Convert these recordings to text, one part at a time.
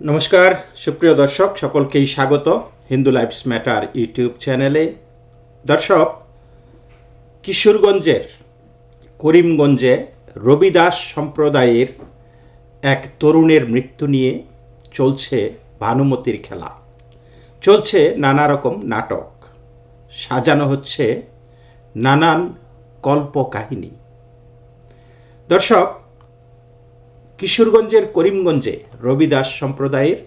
নমস্কার, সুপ্রিয় দর্শক, সকলকেই স্বাগত হিন্দু লাইফস ম্যাটার ইউটিউব চ্যানেলে। দর্শক, কিশোরগঞ্জের, করিমগঞ্জে রবিদাস সম্প্রদায়ের এক তরুণের মৃত্যু নিয়ে চলছে ভানুমতির খেলা। চলছে নানা রকম নাটক। সাজানো হচ্ছে নানান কল্পকাহিনী। দর্শক কিশোরগঞ্জের করিমগঞ্জে রবিদাস সম্প্রদায়ের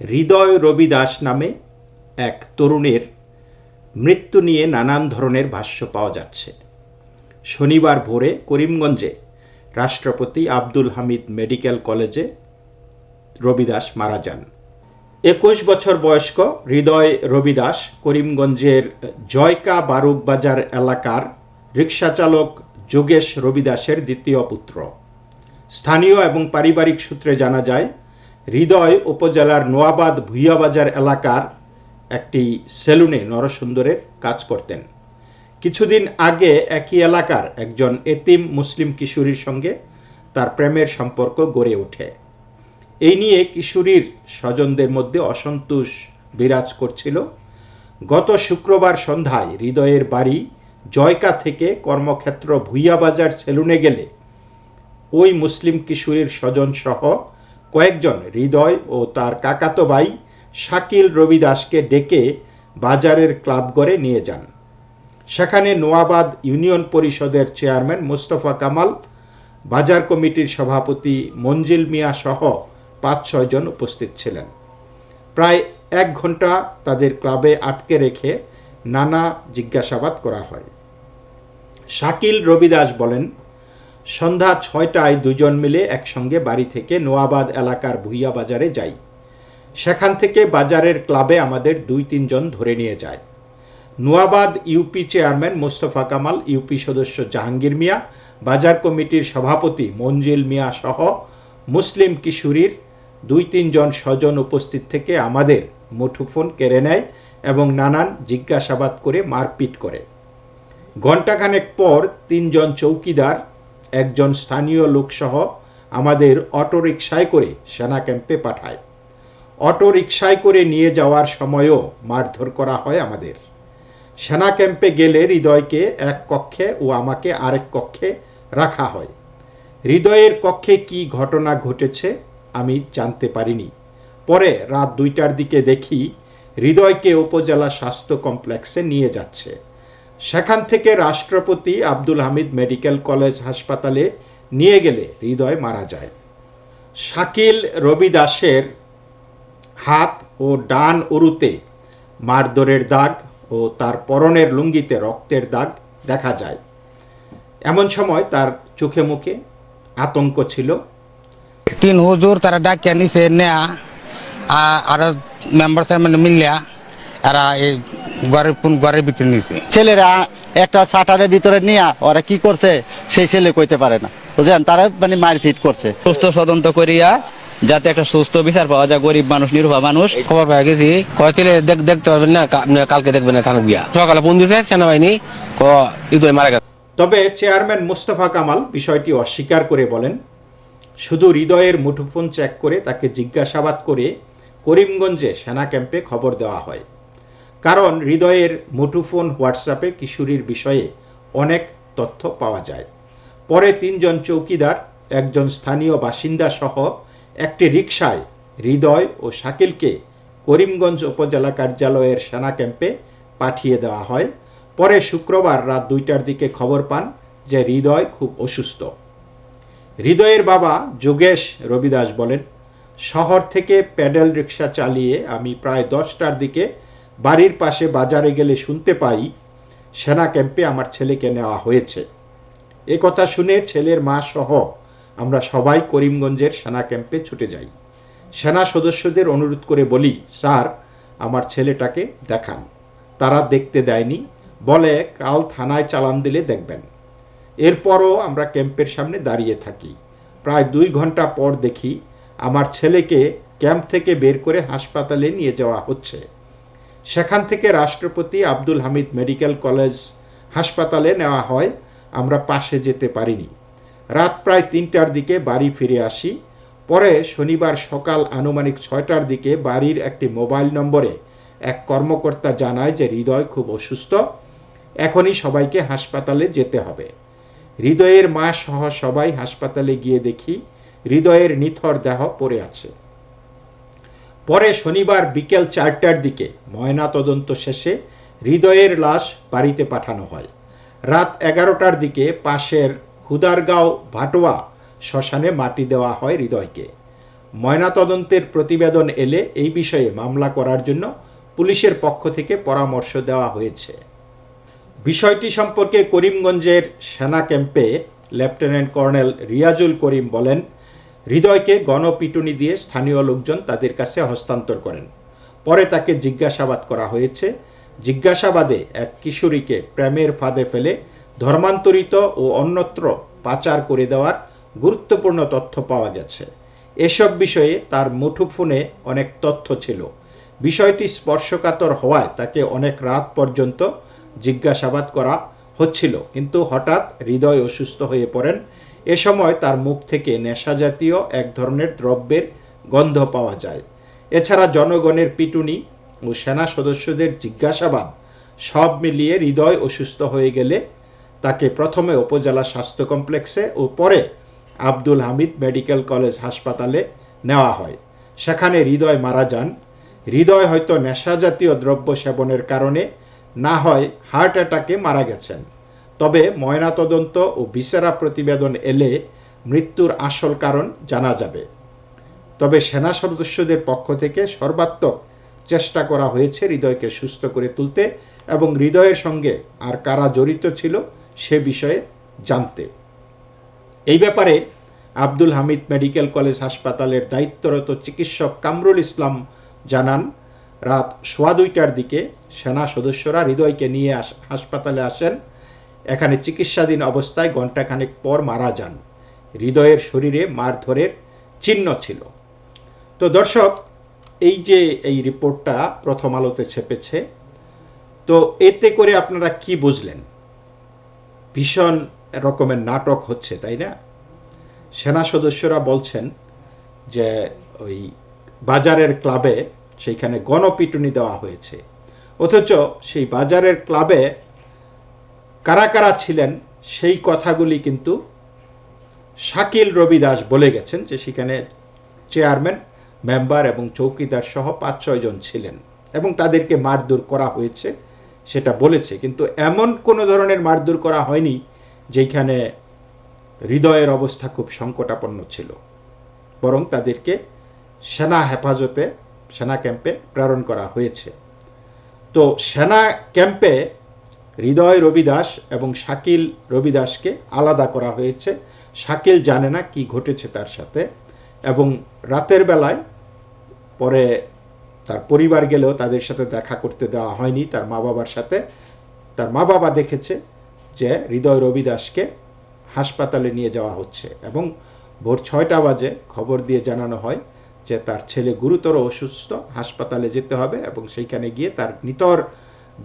হৃদয় রবিদাস নামে এক তরুণের মৃত্যু নিয়ে নানান ধরনের ভাষ্য পাওয়া যাচ্ছে। শনিবার ভোরে করিমগঞ্জে রাষ্ট্রপতি আব্দুল হামিদ মেডিকেল কলেজে রবিদাস মারা যান। একুশ বছর বয়স্ক হৃদয় রবিদাস করিমগঞ্জের জয়কা বারুক বাজার এলাকার রিক্সা চালক যোগেশ রবিদাসের দ্বিতীয় পুত্র। স্থানীয় এবং পারিবারিক সূত্রে জানা যায়, হৃদয় উপজেলার নোয়াবাদ ভুইয়াবাজার এলাকার একটি সেলুনে নরসুন্দরের কাজ করতেন। কিছুদিন আগে একই এলাকার একজন এতিম মুসলিম কিশোরীর সঙ্গে তার প্রেমের সম্পর্ক গড়ে ওঠে। এই নিয়ে কিশোরীর স্বজনদের মধ্যে অসন্তোষ বিরাজ করছিল। গত শুক্রবার সন্ধ্যায় হৃদয়ের বাড়ি জয়কা থেকে কর্মক্ষেত্র ভুইয়াবাজার সেলুনে গেলে ওই মুসলিম কিশোরীর স্বজন সহ কয়েকজন হৃদয় ও তার কাকাতো ভাই শাকিল রবি দাসকে ডেকে বাজারের ক্লাবঘরে নিয়ে যান। সেখানে নোয়াবাদ ইউনিয়ন পরিষদের চেয়ারম্যান মোস্তফা কামাল, বাজার কমিটির সভাপতি মঞ্জিল মিয়া সহ পাঁচ ছয়জন উপস্থিত ছিলেন। প্রায় এক ঘণ্টা তাদের ক্লাবে আটকে রেখে নানা জিজ্ঞাসাবাদ করা হয়। শাকিল রবিদাস বলেন সন্ধ্যা ছয়টায় দুজন মিলে একসঙ্গে বাড়ি থেকে নোয়াবাদ এলাকার ভুইয়া বাজারে যাই। সেখান থেকে বাজারের ক্লাবে আমাদের দুই তিনজন ধরে নিয়ে যায়। Noabad UP chairman Mostafa Kamal, UP সদস্য জাহাঙ্গীর মিয়া, বাজার কমিটির সভাপতি মঞ্জিল মিয়া সহ মুসলিম কিশোরীর দুই তিনজন স্বজন উপস্থিত থেকে আমাদের মুঠোফোন কেড়ে নেয় এবং নানান জিজ্ঞাসাবাদ করে মারপিট করে। ঘণ্টাখানেক পর তিনজন চৌকিদার একজন স্থানীয় লোকসহ আমাদের অটো রিক্সায় করে সেনা ক্যাম্পে পাঠায়। অটো রিক্সায় করে নিয়ে যাওয়ার সময়ও মারধর করা হয় আমাদের। সেনা ক্যাম্পে গেলে হৃদয়কে এক কক্ষে ও আমাকে আরেক কক্ষে রাখা হয়। হৃদয়ের কক্ষে কি ঘটনা ঘটেছে আমি জানতে পারিনি। পরে রাত দুইটার দিকে দেখি হৃদয়কে উপজেলা স্বাস্থ্য কমপ্লেক্সে নিয়ে যাচ্ছে। সেখান থেকে রাষ্ট্রপতি আব্দুল হামিদ মেডিকেল কলেজ হাসপাতালে নিয়ে গেলে হৃদয় মারা যায়। শাকিল রবি দাসের হাত ও ডান উরুতে মারদরের দাগ ও তার পরনের লুঙ্গিতে রক্তের দাগ দেখা যায়। এমন সময় তার চোখে মুখে আতঙ্ক ছিল। তিন হুজুর তারা ডাকিয়া নিছে, নেয়া। আর মেম্বার সাহেব মিলিয়া এরা এই ঘরের কোন ঘরের ভিতরে নিছে। ছেলেরা একটা ছাটারের ভিতরে নিয়ে ওরা কি করছে সেই ছেলে কইতে পারে না। বুঝলেন? তারা মানে মারপিট করছে। সুস্থ তদন্ত করিয়া যাতে একটা সুস্থ বিচার পাওয়া যায় গরিব মানুষ নির্ভর মানুষ। খবর পেয়ে গেছি। কয়তিলে দেখ দেখতে পারবেন না কালকে দেখবেন না থানা গিয়া। সকালে দিছে সেনাবাহিনী ক ইদয় মারা গেছে। তবে চেয়ারম্যান মোস্তফা কামাল বিষয়টি অস্বীকার করে বলেন শুধু হৃদয়ের মুঠোফোন চেক করে তাকে জিজ্ঞাসাবাদ করে করিমগঞ্জে সেনা ক্যাম্পে খবর দেওয়া হয়। কারণ হৃদয়ের মুঠোফোন হোয়াটসঅ্যাপে কিশোরীর বিষয়ে অনেক তথ্য পাওয়া যায়। পরে তিনজন চৌকিদার, একজন স্থানীয় বাসিন্দা সহ একটি রিকশায় হৃদয় ও শাকিলকে করিমগঞ্জ উপজেলা কার্যালয়ের সেনা ক্যাম্পে পাঠিয়ে দেওয়া হয়। পরে শুক্রবার রাত দুইটার দিকে খবর পান যে হৃদয় খুব অসুস্থ। হৃদয়ের বাবা যোগেশ রবিদাস বলেন, শহর থেকে প্যাডেল রিক্সা চালিয়ে আমি প্রায় দশটার দিকে বাড়ির পাশে বাজারে গেলে শুনতে পাই, সেনা ক্যাম্পে আমার ছেলেকে নেওয়া হয়েছে। এ কথা শুনে ছেলের মা সহ আমরা সবাই করিমগঞ্জের সেনা ক্যাম্পে ছুটে যাই। সেনা সদস্যদের অনুরোধ করে বলি, স্যার, আমার ছেলেটাকে দেখান। তারা দেখতে দেয়নি। বলে, কাল থানায় চালান দিলে দেখবেন। এরপরও আমরা ক্যাম্পের সামনে দাঁড়িয়ে থাকি। প্রায় দুই ঘণ্টা পর দেখি, আমার ছেলেকে ক্যাম্প থেকে বের করে হাসপাতালে নিয়ে যাওয়া হচ্ছে। সেখান থেকে রাষ্ট্রপতি আব্দুল হামিদ মেডিকেল কলেজ হাসপাতালে নেওয়া হয়। আমরা পাশে যেতে পারিনি। রাত প্রায় তিনটার দিকে বাড়ি ফিরে আসি। পরে শনিবার সকাল আনুমানিক ছয়টার দিকে বাড়ির একটি মোবাইল নম্বরে এক কর্মকর্তা জানায় যে হৃদয় খুব অসুস্থ। এখনই সবাইকে হাসপাতালে যেতে হবে। হৃদয়ের মা সহ সবাই হাসপাতালে গিয়ে দেখি হৃদয়ের নিথর দেহ পড়ে আছে। পরে শনিবার বিকেল চারটার দিকে ময়না তদন্ত শেষে হৃদয়ের লাশ বাড়িতে পাঠানো হয়। রাত এগারোটার দিকে পাশের হুদারগাঁও ভাটোয়া শ্মশানে মাটি দেওয়া হয় হৃদয়কে। ময়নাতদন্তের প্রতিবেদন এলে এই বিষয়ে মামলা করার জন্য পুলিশের পক্ষ থেকে পরামর্শ দেওয়া হয়েছে। বিষয়টি সম্পর্কে করিমগঞ্জের সেনা ক্যাম্পে লেফটেন্যান্ট কর্নেল রিয়াজুল করিম বলেন হৃদয়কে গণপিটুনি দিয়ে স্থানীয় লোকজন তাদের কাছে হস্তান্তর করেন। পরে তাকে জিজ্ঞাসাবাদ করা হয়েছে। জিজ্ঞাসাবাদে এক কিশোরীকে প্রেমের ফাঁদে ফেলে ধর্মান্তরিত ও অন্যত্র পাচার করে দেওয়ার গুরুত্বপূর্ণ তথ্য পাওয়া গেছে। এসব বিষয়ে তার মুঠোফোনে অনেক তথ্য ছিল। বিষয়টি স্পর্শকাতর হওয়ায় তাকে অনেক রাত পর্যন্ত জিজ্ঞাসাবাদ করা হচ্ছিল। কিন্তু হঠাৎ হৃদয় অসুস্থ হয়ে পড়েন এ সময় তার মুখ থেকে নেশাজাতীয় এক ধরনের দ্রব্যের গন্ধ পাওয়া যায়। এছাড়া জনগণের পিটুনি ও সেনা সদস্যদের জিজ্ঞাসাবাদ সব মিলিয়ে হৃদয় অসুস্থ হয়ে গেলে তাকে প্রথমে উপজেলা স্বাস্থ্য কমপ্লেক্সে ও পরে আব্দুল হামিদ মেডিকেল কলেজ হাসপাতালে নেওয়া হয়। সেখানে হৃদয় মারা যান। হৃদয় হয়তো নেশাজাতীয় দ্রব্য সেবনের কারণে না হয় হার্ট অ্যাটাকে মারা গেছেন। তবে ময়নাতদন্ত ও বিচারা প্রতিবেদন এলে মৃত্যুর আসল কারণ জানা যাবে। তবে সেনা সদস্যদের পক্ষ থেকে সর্বাত্মক চেষ্টা করা হয়েছে হৃদয়কে সুস্থ করে তুলতে এবং হৃদয়ের সঙ্গে আর কারা জড়িত ছিল সে বিষয়ে জানতে। এই ব্যাপারে আব্দুল হামিদ মেডিকেল কলেজ হাসপাতালের দায়িত্বরত চিকিৎসক কামরুল ইসলাম জানান, রাত সোয়া দুইটার দিকে সেনা সদস্যরা হৃদয়কে নিয়ে হাসপাতালে আসেন। এখানে চিকিৎসাধীন অবস্থায় ঘণ্টাখানেক পর মারা যান। হৃদয়ের শরীরে মারধরের চিহ্ন ছিল। তো দর্শক, এই যে এই রিপোর্টটা প্রথম আলোতে ছেপেছে, তো এতে করে আপনারা কি বুঝলেন? ভীষণ রকমের নাটক হচ্ছে, তাই না? সেনা সদস্যরা বলছেন যে ওই বাজারের ক্লাবে সেইখানে গণপিটুনি দেওয়া হয়েছে। অথচ সেই বাজারের ক্লাবে কারা কারা ছিলেন সেই কথাগুলি কিন্তু শাকিল রবি দাস বলে গেছেন যে সেখানে চেয়ারম্যান, মেম্বার এবং চৌকিদার সহ পাঁচ ছয়জন ছিলেন এবং তাদেরকে মারধর করা হয়েছে সেটা বলেছে। কিন্তু এমন কোনো ধরনের মারধর করা হয়নি যেখানে হৃদয়ের অবস্থা খুব সংকটাপন্ন ছিল। বরং তাদেরকে সেনা হেফাজতে, সেনা ক্যাম্পে প্রেরণ করা হয়েছে। তো সেনা ক্যাম্পে হৃদয় রবিদাস এবং শাকিল রবিদাসকে আলাদা করা হয়েছে। শাকিল জানে না কি ঘটেছে তার সাথে এবং রাতের বেলায় পরে তার পরিবার গেলেও তাদের সাথে দেখা করতে দেওয়া হয়নি। তার মা বাবার সাথে তার মা বাবা দেখেছে যে হৃদয় রবিদাসকে হাসপাতালে নিয়ে যাওয়া হচ্ছে এবং ভোর ছয়টা বাজে খবর দিয়ে জানানো হয় যে তার ছেলে গুরুতর অসুস্থ, হাসপাতালে যেতে হবে এবং সেইখানে গিয়ে তার নিতর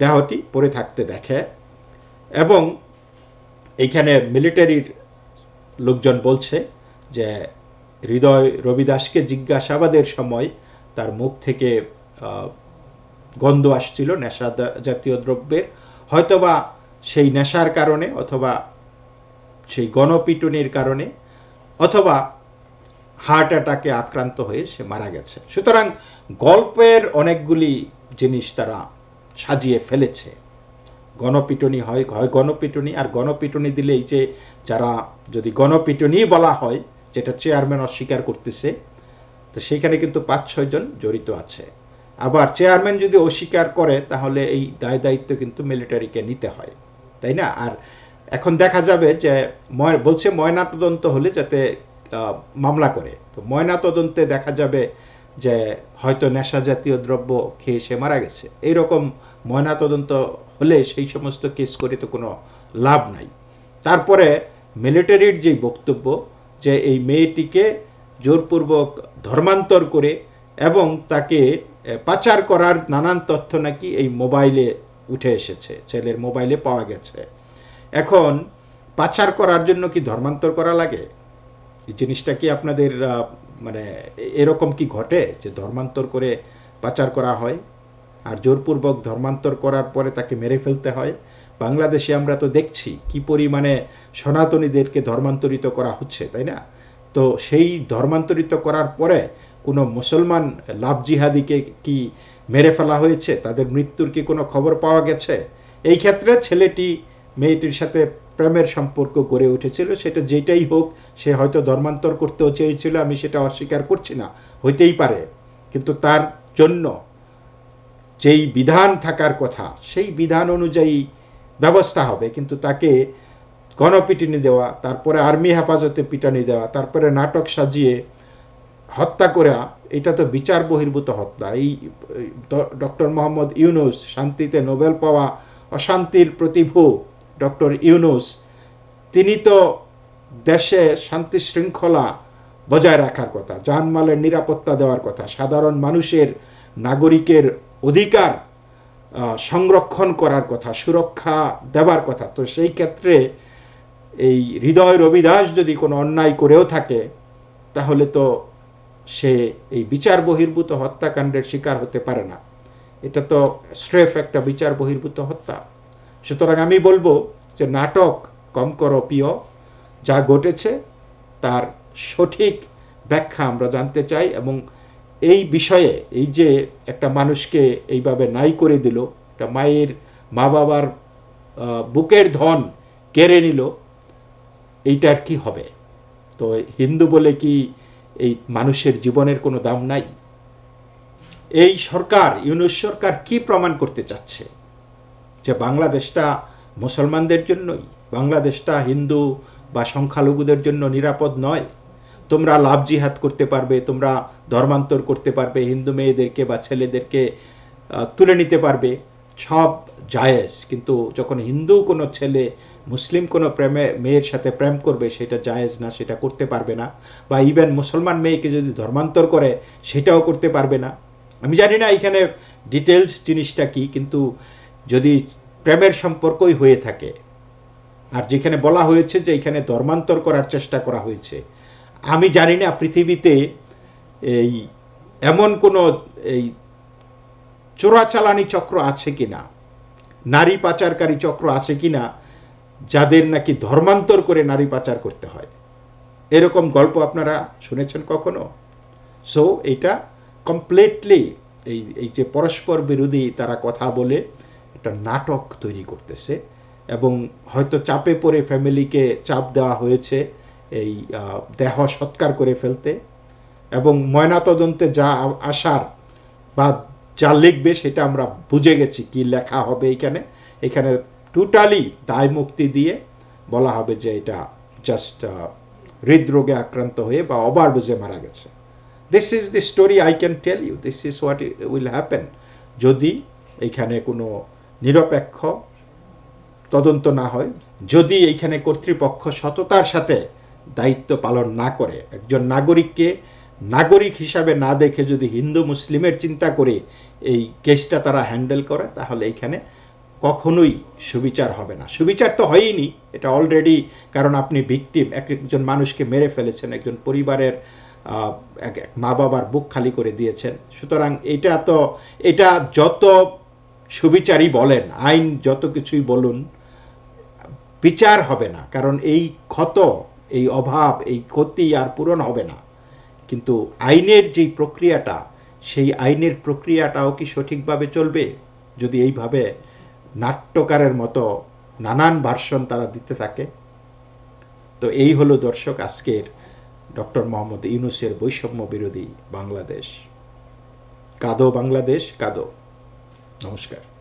দেহটি পড়ে থাকতে দেখে এবং এইখানে মিলিটারির লোকজন বলছে যে হৃদয় রবিদাসকে জিজ্ঞাসাবাদের সময় তার মুখ থেকে গন্ধ আসছিল নেশা জাতীয় দ্রব্যের। হয়তোবা সেই নেশার কারণে অথবা সেই গণপিটুনির কারণে অথবা হার্ট অ্যাটাকে আক্রান্ত হয়ে সে মারা গেছে। সুতরাং গল্পের অনেকগুলি জিনিস তারা সাজিয়ে ফেলেছে। গণপিটুনি হয় হয় গণপিটুনি, আর গণপিটুনি দিলেই যে যারা যদি গণপিটুনি বলা হয়, যেটা চেয়ারম্যান অস্বীকার করতেছে, তো সেইখানে কিন্তু পাঁচ ছয়জন জড়িত আছে। আবার চেয়ারম্যান যদি অস্বীকার করে, তাহলে এই দায় দায়িত্ব কিন্তু মিলিটারিকে নিতে হয়, তাই না? আর এখন দেখা যাবে যে বলছে ময়না তদন্ত হলে যাতে মামলা করে। তো ময়না তদন্তে দেখা যাবে যে হয়তো নেশা জাতীয় দ্রব্য খেয়ে সে মারা গেছে। এইরকম ময়না তদন্ত হলে সেই সমস্ত কেস করে তো কোনো লাভ নাই। তারপরে মিলিটারির যে বক্তব্য যে এই মেয়েটিকে জোরপূর্বক ধর্মান্তর করে এবং তাকে পাচার করার নানান তথ্য নাকি এই মোবাইলে উঠে এসেছে, ছেলের মোবাইলে পাওয়া গেছে। এখন পাচার করার জন্য কি ধর্মান্তর করা লাগে? এই জিনিসটা কি আপনাদের মানে এরকম কি ঘটে যে ধর্মান্তর করে পাচার করা হয়? আর জোরপূর্বক ধর্মান্তর করার পরে তাকে মেরে ফেলতে হয়? বাংলাদেশে আমরা তো দেখছি কি পরিমাণে সনাতনীদেরকে ধর্মান্তরিত করা হচ্ছে, তাই না? তো সেই ধর্মান্তরিত করার পরে কোনো মুসলমান লাভ জিহাদিকে কি মেরে ফেলা হয়েছে? তাদের মৃত্যুর কি কোনো খবর পাওয়া গেছে? এই ক্ষেত্রে ছেলেটি, মেয়েটির সাথে প্রেমের সম্পর্ক গড়ে উঠেছিল, সেটা যেটাই হোক, সে হয়তো ধর্মান্তর করতেও চেয়েছিল, আমি সেটা অস্বীকার করছি না, হইতেই পারে। কিন্তু তার জন্য যেই বিধান থাকার কথা, সেই বিধান অনুযায়ী ব্যবস্থা হবে, কিন্তু তাকে গণপিটুনি দেওয়া, তারপরে আর্মি হেফাজতে পিটানি দেওয়া, তারপরে নাটক সাজিয়ে হত্যা করা, এটা তো বিচার বহির্ভূত হত্যা। এই ডক্টর মোহাম্মদ ইউনুস শান্তিতে নোবেল পাওয়া অশান্তির প্রতিভু ডক্টর ইউনুস, তিনি তো দেশে শান্তি শৃঙ্খলা বজায় রাখার কথা জানমালের নিরাপত্তা দেওয়ার কথা, সাধারণ মানুষের নাগরিকের অধিকার সংরক্ষণ করার কথা, সুরক্ষা দেওয়ার কথা। তো সেই ক্ষেত্রে এই হৃদয় রবিদাস যদি কোনো অন্যায় করেও থাকে, তাহলে তো সে এই বিচার বহির্ভূত হত্যাকাণ্ডের শিকার হতে পারে না। এটা তো স্ট্রেফ একটা বিচার বহির্ভূত হত্যা। সুতরাং আমি বলব যে নাটক কম করো প্রিয়। যা ঘটেছে, তার সঠিক ব্যাখ্যা আমরা জানতে চাই এবং এই বিষয়ে এই যে একটা মানুষকে এইভাবে নাই করে দিল, একটা মায়ের মা বাবার বুকের ধন কেড়ে নিল, এইটার কি হবে? তো হিন্দু বলে কি এই মানুষের জীবনের কোনো দাম নাই? এই সরকার, ইউনুস সরকার কি প্রমাণ করতে চাচ্ছে? যে বাংলাদেশটা মুসলমানদের জন্যই, বাংলাদেশটা হিন্দু বা সংখ্যালঘুদের জন্য নিরাপদ নয়। তোমরা লাভ জিহাদ করতে পারবে, তোমরা ধর্মান্তর করতে পারবে, হিন্দু মেয়েদেরকে বা ছেলেদেরকে তুলে নিতে পারবে। সব জায়েজ, কিন্তু যখন হিন্দু কোনো ছেলে, মুসলিম কোনো প্রেমে, মেয়ের সাথে প্রেম করবে, সেটা জায়েজ না, সেটা করতে পারবে না। বা ইভেন মুসলমান মেয়েকে যদি ধর্মান্তর করে, সেটাও করতে পারবে না। আমি জানি না এখানে ডিটেলস জিনিসটা কি, কিন্তু যদি প্রেমের সম্পর্কই হয়ে থাকে। আর যেখানে বলা হয়েছে যে এখানে ধর্মান্তর করার চেষ্টা করা হয়েছে। আমি জানি না পৃথিবীতে এই এমন কোনো এই চোরাচালানি চক্র আছে কিনা, নারী পাচারকারী চক্র আছে কিনা, যাদের নাকি ধর্মান্তর করে নারী পাচার করতে হয়। এরকম গল্প আপনারা শুনেছেন কখনো? সো এটা কমপ্লিটলি এই এই যে পরস্পর বিরোধী তারা কথা বলে একটা নাটক তৈরি করতেছে এবং হয়তো চাপে পড়ে ফ্যামিলিকে চাপ দেওয়া হয়েছে এই দেহ সৎকার করে ফেলতে এবং ময়নাতদন্তে যা আসার বা যা লিখবে সেটা আমরা বুঝে গেছি কি লেখা হবে এখানে। এখানে টোটালি দায় মুক্তি দিয়ে বলা হবে যে এটা জাস্ট হৃদরোগে আক্রান্ত হয়ে বা ওভারডোজে মারা গেছে। This is the story I can tell you this is what will happen যদি এখানে কোনো নিরপেক্ষ, তদন্ত না হয়, যদি এইখানে কর্তৃপক্ষ সততার সাথে দায়িত্ব পালন না করে, একজন নাগরিককে নাগরিক হিসাবে না দেখে যদি হিন্দু মুসলিমের চিন্তা করে এই কেসটা তারা হ্যান্ডেল করে, তাহলে এইখানে কখনোই সুবিচার হবে না। সুবিচার তো হয়ইনি, এটা অলরেডি, কারণ আপনি ভিকটিম এক একজন মানুষকে মেরে ফেলেছেন, একজন পরিবারের মা বাবার বুক খালি করে দিয়েছেন। সুতরাং এটা তো, এটা যত সুবিচারই বলেন, আইন যত কিছুই বলুন, বিচার হবে না, কারণ এই ক্ষত, এই অভাব, এই ক্ষতি আর পূরণ হবে না। কিন্তু আইনের যেই প্রক্রিয়াটা, সেই আইনের প্রক্রিয়াটাও কি সঠিকভাবে চলবে? যদি এইভাবে নাট্যকারের মতো নানান ভার্সন তারা দিতে থাকে? তো এই হলো দর্শক আজকের ডক্টর মোহাম্মদ ইউনুসের বৈষম্য বিরোধী বাংলাদেশ। কাদো বাংলাদেশ, কাদো। নমস্কার।